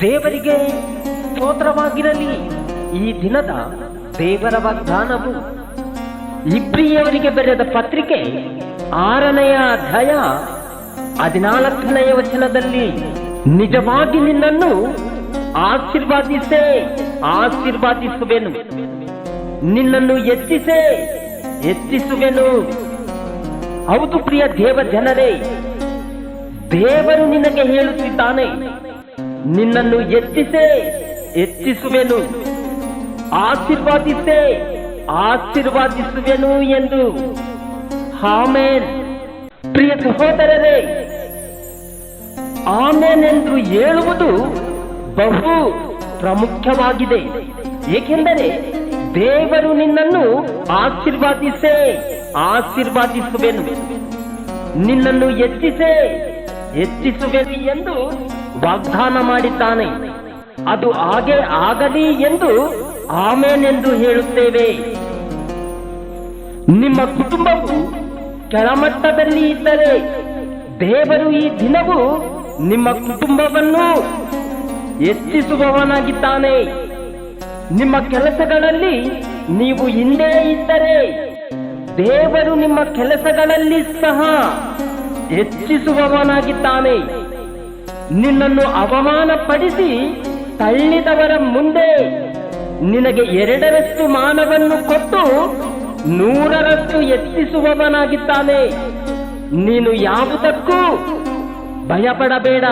ದೇವರಿಗೆ ಸ್ತೋತ್ರವಾಗಿರಲಿ. ಈ ದಿನದ ದೇವರ ವಾಗ್ದಾನವು ಇಬ್ರಿಯವರಿಗೆ ಬರೆದ ಪತ್ರಿಕೆ ಆರನೆಯ ಅಧ್ಯಾಯ ಹದಿನಾಲ್ಕನೆಯ ವಚನದಲ್ಲಿ, ನಿಜವಾಗಿ ನಿನ್ನನ್ನು ಆಶೀರ್ವಾದಿಸೇ, ಆಶೀರ್ವಾದಿಸುವೆನು. ನಿನ್ನನ್ನು ಎತ್ತಿಸೇ ಎತ್ತಿಸುವೆನು ಹೌದು ಪ್ರಿಯ ದೇವ ಜನರೇ, ದೇವರು ನಿನಗೆ ಹೇಳುತ್ತಿದ್ದಾನೆ, ನಿನ್ನನ್ನು ಎತ್ತಿಸೆ, ಎತ್ತಿಸುವೆನು, ಆಶೀರ್ವಾದಿಸೆ, ಆಶೀರ್ವಾದಿಸುವೆನು ಎಂದು. ಆಮೇನ್. ಪ್ರಿಯ ಸಹೋದರರೇ, ಆಮೇನ್ ಎಂದು ಹೇಳುವುದು ಬಹು ಪ್ರಾಮುಖ್ಯವಾಗಿದೆ. ಏಕೆಂದರೆ ದೇವರು ನಿನ್ನನ್ನು ಆಶೀರ್ವಾದಿಸೇ ಆಶೀರ್ವಾದಿಸುವೆನು. ನಿನ್ನನ್ನು ಹೆಚ್ಚಿಸೇ, ಹೆಚ್ಚಿಸುವೆನು ಎಂದು ವಾಗ್ದಾನ ಮಾಡಿದ್ದಾನೆ. ಅದು ಹಾಗೆ ಆಗಲಿ ಎಂದು ಆಮೇನೆಂದು ಹೇಳುತ್ತೇವೆ. ನಿಮ್ಮ ಕುಟುಂಬವು ಕೆಳಮಟ್ಟದಲ್ಲಿ ಇದ್ದರೆ ದೇವರು ಈ ದಿನವೂ ನಿಮ್ಮ ಕುಟುಂಬವನ್ನು ಹೆಚ್ಚಿಸುವವನಾಗಿದ್ದಾನೆ. ನಿಮ್ಮ ಕೆಲಸಗಳಲ್ಲಿ ನೀವು ಹಿಂದೆ ಇದ್ದರೆ ದೇವರು ನಿಮ್ಮ ಕೆಲಸಗಳಲ್ಲಿ ಸಹ ಹೆಚ್ಚಿಸುವವನಾಗಿದ್ದಾನೆ. ನಿನ್ನನ್ನು ಅವಮಾನಪಡಿಸಿ ತಳ್ಳಿದವರ ಮುಂದೆ ನಿನಗೆ ಎರಡರಷ್ಟು ಮಾನವನ್ನು ಕೊಟ್ಟು ನೂರರಷ್ಟು ಎತ್ತಿಸುವವನಾಗಿದ್ದಾನೆ ನೀನು ಯಾವುದಕ್ಕೂ ಭಯಪಡಬೇಡ,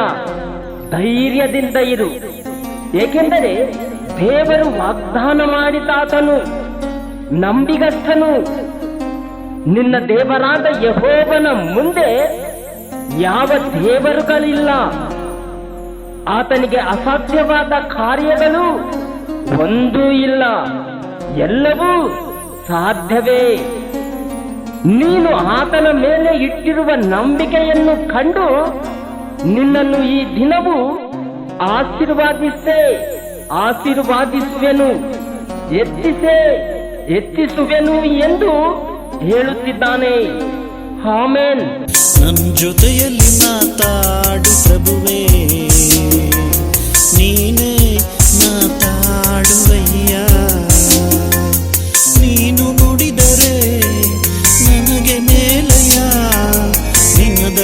ಧೈರ್ಯದಿಂದ ಇರು. ಏಕೆಂದರೆ ದೇವರು ವಾಗ್ದಾನ ಮಾಡಿದಾತನು ನಂಬಿಗಸ್ತನು ನಿನ್ನ ದೇವರಾದ ಯಹೋವನ ಮುಂದೆ ಯಾವ ದೇವರುಗಳಿಲ್ಲ. ಆತನಿಗೆ ಅಸಾಧ್ಯವಾದ ಕಾರ್ಯಗಳು ಒಂದೂ ಇಲ್ಲ. ಎಲ್ಲವೂ ಸಾಧ್ಯವೇ. ನೀನು ಆತನ ಮೇಲೆ ಇಟ್ಟಿರುವ ನಂಬಿಕೆಯನ್ನು ಕಂಡು ನಿನ್ನನ್ನು ಈ ದಿನವೂ ಆಶೀರ್ವಾದಿಸೆ, ಆಶೀರ್ವಾದಿಸುವೆನು, ಎತ್ತಿಸೇ, ಎತ್ತಿಸುವೆನು ಎಂದು ಹೇಳುತ್ತಿದ್ದಾನೆ. ಆಮೇನ್. ನನ್ ಜೊತೆಯಲ್ಲಿ ಮಾತಾಡು ಪ್ರಭುವೇ. ನೀನೇ ಮಾತಾಡುವಯ್ಯ. ನೀನು ನುಡಿದರೆ ನನಗೆ ಮೇಲಯ್ಯ ನಿನ್ನ